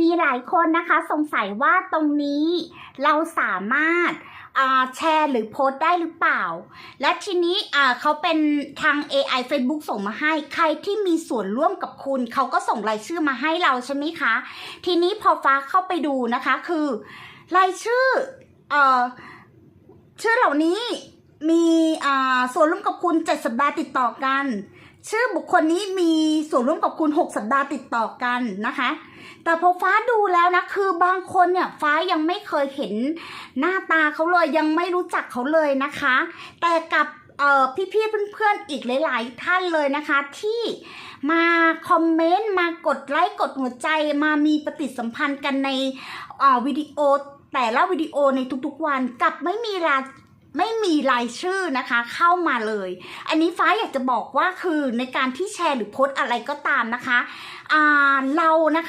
มีหลายคนนะคะสงสัยว่าตรงนี้เราสามารถแชร์หรือโพสต์ได้หรือเปล่า และทีนี้เขาเป็นทาง AI Facebook ส่งมาให้ ใครที่มีส่วนร่วมกับคุณ เขาก็ส่งรายชื่อมาให้เราใช่ไหมคะ ทีนี้พอฟ้าเข้าไปดูนะคะคือ รายชื่ออชื่อเหล่านี้ ส่วนร่วมกับคุณ 7 สัปดาห์ติดต่อกัน ชื่อบุคคลนี้มีส่วนร่วมกับคุณ 6 สัปดาห์ติดต่อกันนะคะ แต่พอฟ้าดูแล้วนะ คือบางคนเนี่ยฟ้ายังไม่เคยเห็นหน้าตาเขาเลยยังไม่รู้จักเขาเลยนะคะ แต่กับเอ่พี่ๆเพื่อนๆอีกหลาย ๆ ท่านเลยนะคะ ที่มาคอมเมนต์มากดไลค์กดหัวใจมามีปฏิสัมพันธ์กันในวิดีโอแต่ละวิดีโอในทุกๆวันกลับไม่มีราย ไม่มีรายชื่อนะคะเข้ามาเลย อันนี้ฟ้าอยากจะบอกว่าคือในการที่แชร์หรือโพสอะไรก็ตามนะคะเรานะคะ